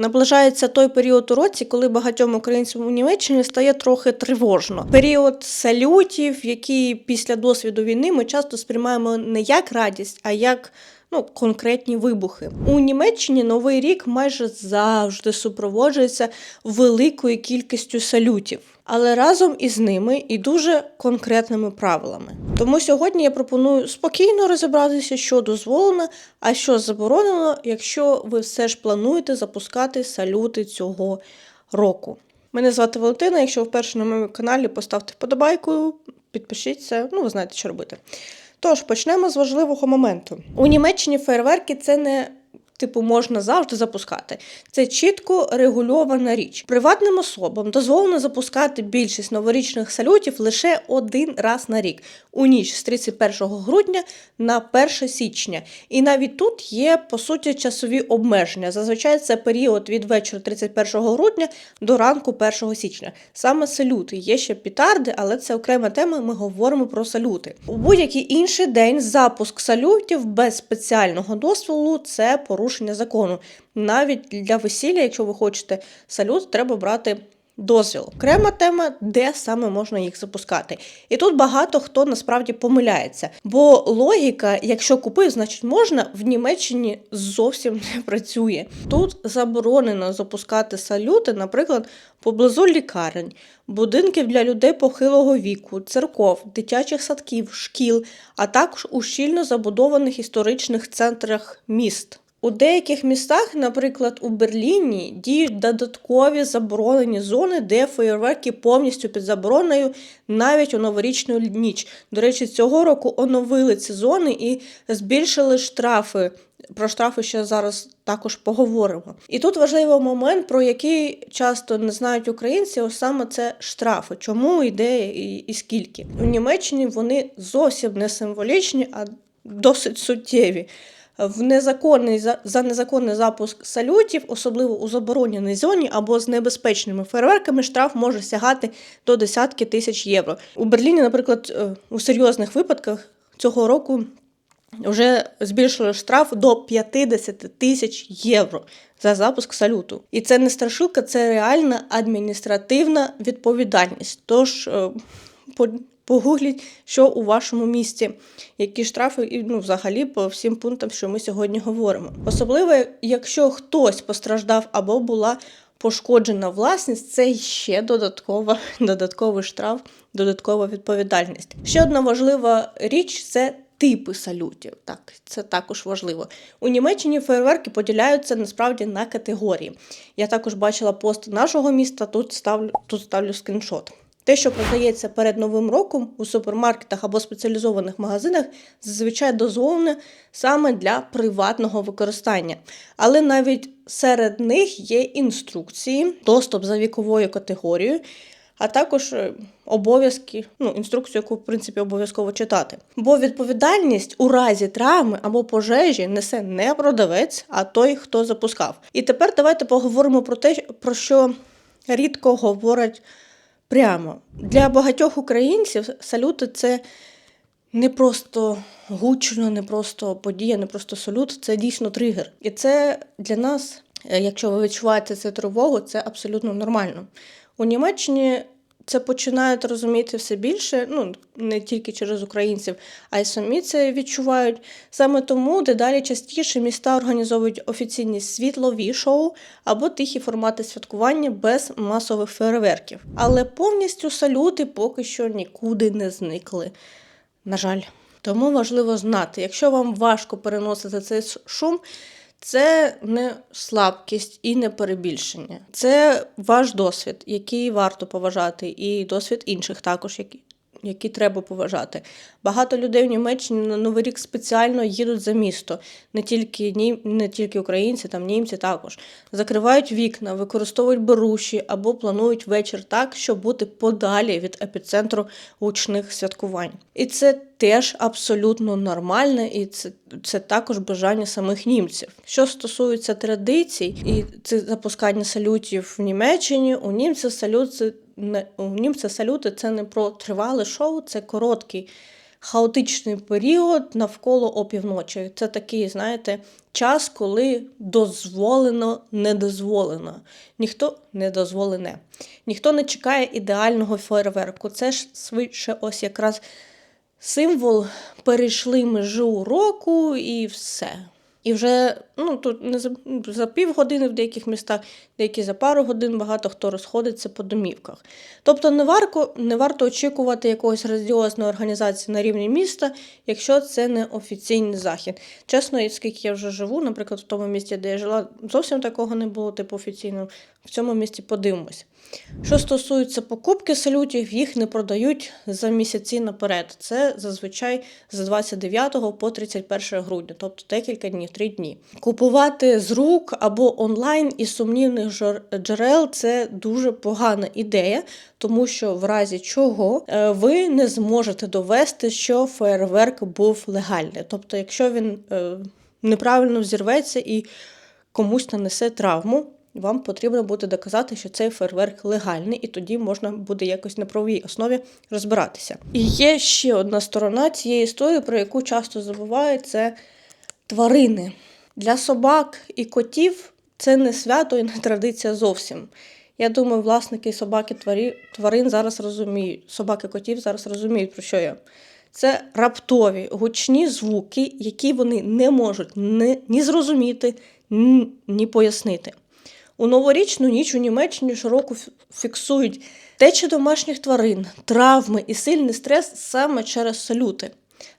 Наближається той період у році, коли багатьом українцям у Німеччині стає трохи тривожно. Період салютів, які після досвіду війни ми часто сприймаємо не як радість, а як ну, конкретні вибухи. У Німеччині новий рік майже завжди супроводжується великою кількістю салютів. Але разом із ними і дуже конкретними правилами. Тому сьогодні я пропоную спокійно розібратися, що дозволено, а що заборонено, якщо ви все ж плануєте запускати салюти цього року. Мене звати Валентина. Якщо ви вперше на моєму каналі, поставте вподобайку, підпишіться, ну ви знаєте, що робити. Тож почнемо з важливого моменту. У Німеччині фейерверки це не типу можна завжди запускати. Це чітко регульована річ. Приватним особам дозволено запускати більшість новорічних салютів лише один раз на рік, у ніч з 31 грудня на 1 січня. І навіть тут є по суті часові обмеження. Зазвичай це період від вечора 31 грудня до ранку 1 січня. Саме салюти. Є ще пітарди, але це окрема тема. Ми говоримо про салюти. У будь-який інший день запуск салютів без спеціального дозволу це порушення закону. Навіть для весілля, якщо ви хочете салют, треба брати. Дозвіл. Окрема тема, де саме можна їх запускати. І тут багато хто насправді помиляється. Бо логіка, якщо купив, значить можна, в Німеччині зовсім не працює. Тут заборонено запускати салюти, наприклад, поблизу лікарень, будинків для людей похилого віку, церков, дитячих садків, шкіл, а також у щільно забудованих історичних центрах міст. У деяких містах, наприклад, у Берліні, діють додаткові заборонені зони, де феєрверки повністю під забороною навіть у новорічну ніч. До речі, цього року оновили ці зони і збільшили штрафи. Про штрафи ще зараз також поговоримо. І тут важливий момент, про який часто не знають українці, ось саме це штрафи. Чому йде і, і скільки. У Німеччині вони зовсім не символічні, а досить суттєві в незаконний за, за незаконний запуск салютів, особливо у забороненій зоні або з небезпечними фейерверками, штраф може сягати до десятки тисяч євро. У Берліні, наприклад, е, у серйозних випадках цього року вже збільшили штраф до 50 тисяч євро за запуск салюту. І це не страшилка, це реальна адміністративна відповідальність. Тож е, Погугліть, що у вашому місті, які штрафи, і ну, взагалі по всім пунктам, що ми сьогодні говоримо. Особливо, якщо хтось постраждав або була пошкоджена власність, це ще додаткова, додатковий штраф, додаткова відповідальність. Ще одна важлива річ це. Типи салютів, так це також важливо. У Німеччині фейерверки поділяються насправді на категорії. Я також бачила пост нашого міста. Тут ставлю тут ставлю скріншот. Те, що продається перед новим роком у супермаркетах або спеціалізованих магазинах, зазвичай дозволене саме для приватного використання. Але навіть серед них є інструкції, доступ за віковою категорією, а також е, обов'язки, ну, інструкцію, яку в принципі обов'язково читати. Бо відповідальність у разі травми або пожежі несе не продавець, а той, хто запускав. І тепер давайте поговоримо про те, про що рідко говорять прямо. Для багатьох українців салюти це не просто гучно, не просто подія, не просто салют, це дійсно тригер. І це для нас, е, якщо ви відчуваєте цю тривогу, це абсолютно нормально. У Німеччині це починають розуміти все більше, ну не тільки через українців, а й самі це відчувають. Саме тому дедалі частіше міста організовують офіційні світлові шоу або тихі формати святкування без масових фейерверків. Але повністю салюти поки що нікуди не зникли. На жаль, тому важливо знати, якщо вам важко переносити цей шум. Це не слабкість і не перебільшення. Це ваш досвід, який варто поважати, і досвід інших також, які, які треба поважати. Багато людей в Німеччині на Новий рік спеціально їдуть за місто, не тільки ні, не тільки українці, там німці також. Закривають вікна, використовують беруші або планують вечір так, щоб бути подалі від епіцентру гучних святкувань. І це теж абсолютно нормальне, і це це також бажання самих німців. Що стосується традицій і це запускання салютів в Німеччині, у німців салют це німця салюти це не про тривале шоу, це короткий хаотичний період навколо опівночі. Це такий, знаєте, час, коли дозволено недозволено. Ніхто не дозволене. Ніхто не чекає ідеального фейерверку. Це ж швидше ось якраз символ перейшли межу року і все. І вже ну, тут не за, за півгодини в деяких містах, деякі за пару годин багато хто розходиться по домівках. Тобто не варто, не варто очікувати якогось грандіозної організації на рівні міста, якщо це не офіційний захід. Чесно, скільки я вже живу, наприклад, в тому місті, де я жила, зовсім такого не було, типу офіційно. В цьому місті подивимось. Що стосується покупки салютів, їх не продають за місяці наперед. Це зазвичай з 29 по 31 грудня, тобто декілька днів, три дні. Купувати з рук або онлайн із сумнівних джерел це дуже погана ідея, тому що в разі чого е, ви не зможете довести, що фейерверк був легальний. Тобто, якщо він е, неправильно взірветься і комусь нанесе травму. Вам потрібно буде доказати, що цей фейерверк легальний, і тоді можна буде якось на правовій основі розбиратися. І є ще одна сторона цієї історії, про яку часто забувають, це тварини. Для собак і котів це не свято і не традиція зовсім. Я думаю, власники собаки тварин зараз розуміють, собаки котів зараз розуміють, про що я. Це раптові гучні звуки, які вони не можуть ні, ні зрозуміти, ні, ні пояснити. У новорічну ніч у Німеччині щороку фіксують течі домашніх тварин, травми і сильний стрес саме через салюти.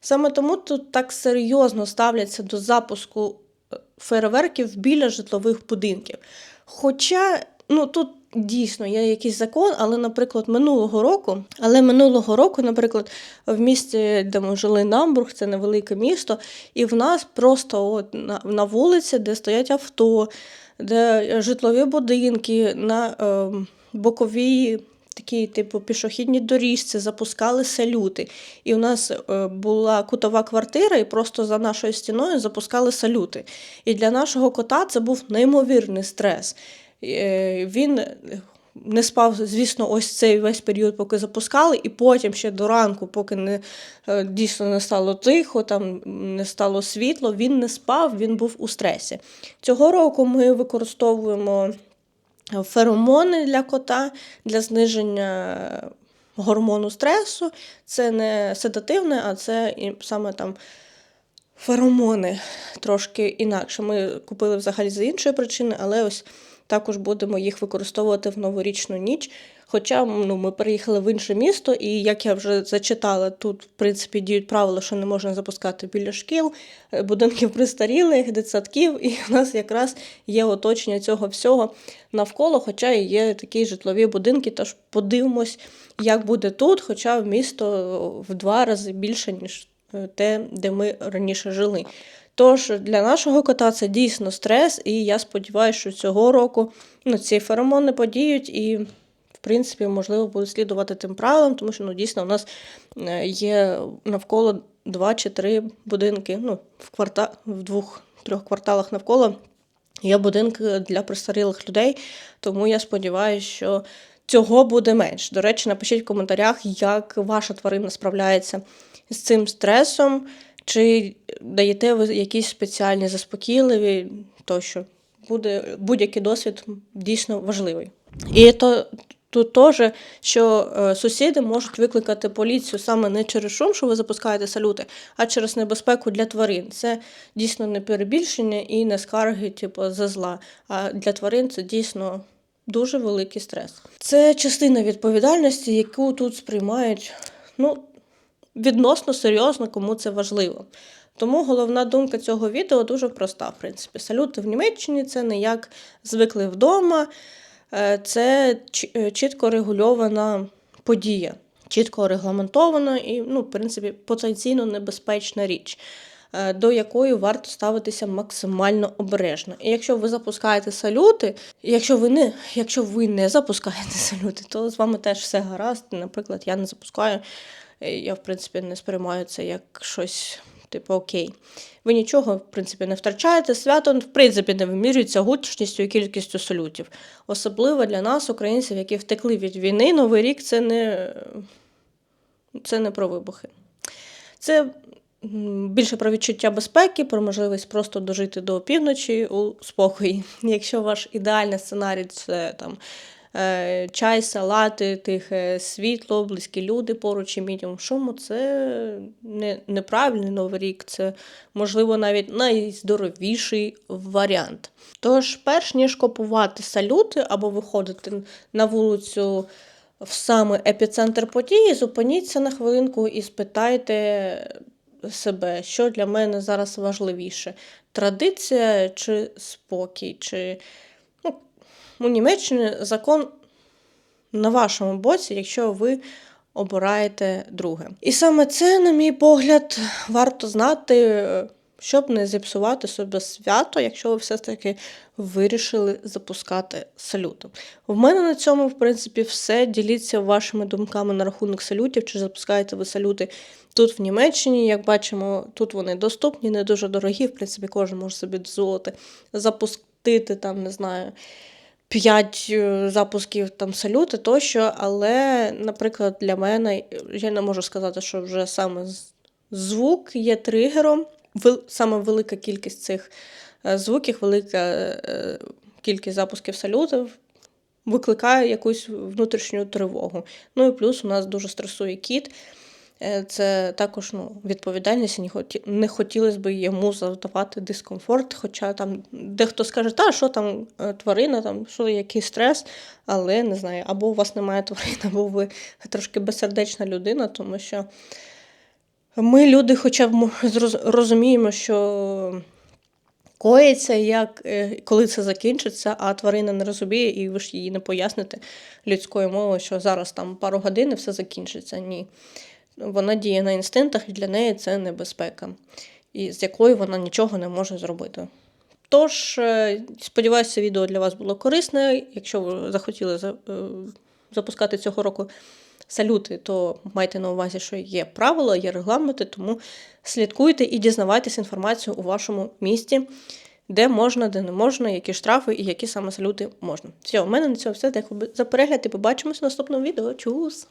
Саме тому тут так серйозно ставляться до запуску е, фейерверків біля житлових будинків. Хоча ну, тут дійсно є якийсь закон, але, наприклад, минулого року, але минулого року, наприклад, в місті, де ми жили Намбург, це невелике місто, і в нас просто от на, на вулиці, де стоять авто, де житлові будинки, на е, боковій такі, типу, пішохідні доріжці запускали салюти. І у нас е, була кутова квартира, і просто за нашою стіною запускали салюти. І для нашого кота це був неймовірний стрес. Е, Він не спав, звісно, ось цей весь період, поки запускали, і потім ще до ранку, поки не е, дійсно не стало тихо, там не стало світло, він не спав, він був у стресі. Цього року ми використовуємо феромони для кота для зниження гормону стресу. Це не седативне, а це саме там феромони трошки інакше. Ми купили взагалі з іншої причини, але ось також будемо їх використовувати в новорічну ніч. Хоча ну, ми переїхали в інше місто, і як я вже зачитала, тут в принципі діють правила, що не можна запускати біля шкіл, е, будинків пристарілих, дитсадків, і в нас якраз є оточення цього всього навколо, хоча і є такі житлові будинки. Тож подивимось, як буде тут, хоча місто в два рази більше, ніж те, де ми раніше жили. Тож для нашого кота це дійсно стрес, і я сподіваюся, що цього року ну, ці феромони подіють і, в принципі, можливо, будуть слідувати тим правилам, тому що ну, дійсно у нас е, є навколо два чи три будинки. Ну, в кварта... в двох-трьох кварталах навколо є будинки для престарілих людей, тому я сподіваюся, що цього буде менш. До речі, напишіть в коментарях, як ваша тварина справляється з цим стресом. Чи даєте ви якісь спеціальні заспокійливі, тощо буде будь-який досвід дійсно важливий. І то тут теж, що е, сусіди можуть викликати поліцію саме не через шум, що ви запускаєте салюти, а через небезпеку для тварин. Це дійсно не перебільшення і не скарги, типу, за зла. А для тварин це дійсно дуже великий стрес. Це частина відповідальності, яку тут сприймають. ну, відносно серйозно, кому це важливо. Тому головна думка цього відео дуже проста, в принципі. Салюти в Німеччині це не як звикли вдома, е, це е, чітко регульована подія, чітко регламентована і, ну, в принципі, потенційно небезпечна річ. е, До якої варто ставитися максимально обережно. І якщо ви запускаєте салюти, якщо ви не, якщо ви не запускаєте салюти, то з вами теж все гаразд. Наприклад, я не запускаю, я, в принципі, не сприймаю це як щось, типу, окей. Ви нічого, в принципі, не втрачаєте. Свято, в принципі, не вимірюється гучністю і кількістю салютів. Особливо для нас, українців, які втекли від війни, Новий рік це не, це не про вибухи. Це більше про відчуття безпеки, про можливість просто дожити до півночі у спокої. Якщо ваш ідеальний сценарій це там. Е, Чай, салати, тихе світло, близькі люди поруч і мінімум шуму це не, неправильний новий рік, це можливо навіть найздоровіший варіант. Тож, перш ніж купувати салюти або виходити на вулицю в саме епіцентр події, зупиніться на хвилинку і спитайте себе, що для мене зараз важливіше: традиція чи спокій, чи у Німеччині закон на вашому боці, якщо ви обираєте друге. І саме це, на мій погляд, варто знати, щоб не зіпсувати собі свято, якщо ви все ж таки вирішили запускати салюти. В мене на цьому, в принципі, все. Діліться вашими думками на рахунок салютів, чи запускаєте ви салюти тут в Німеччині. Як бачимо, тут вони доступні, не дуже дорогі. В принципі, кожен може собі дозволити запустити там, не знаю. П'ять запусків там салюти тощо, але, наприклад, для мене я не можу сказати, що вже саме звук є тригером. Саме велика кількість цих е, звуків, велика е, кількість запусків салютів викликає якусь внутрішню тривогу. Ну і плюс у нас дуже стресує кіт. Е, Це також ну, відповідальність, і не, хоті... не хотілося б йому завдавати дискомфорт. Хоча там дехто скаже, та що там е, тварина, там що який стрес, але не знаю, або у вас немає тварин, або ви трошки безсердечна людина, тому що ми, люди, хоча б розуміємо, що коїться, як, е, коли це закінчиться, а тварина не розуміє, і ви ж їй не поясните людською мовою, що зараз там пару годин і все закінчиться. Ні. Вона діє на інстинктах, і для неї це небезпека, і з якою вона нічого не може зробити. Тож, е, сподіваюся, відео для вас було корисне. Якщо ви захотіли е, запускати цього року салюти, то майте на увазі, що є правила, є регламенти, тому слідкуйте і дізнавайтесь інформацію у вашому місті, де можна, де не можна, які штрафи і які саме салюти можна. Все, у мене на цьому все. Дякую за перегляд і побачимося в наступному відео. Чус!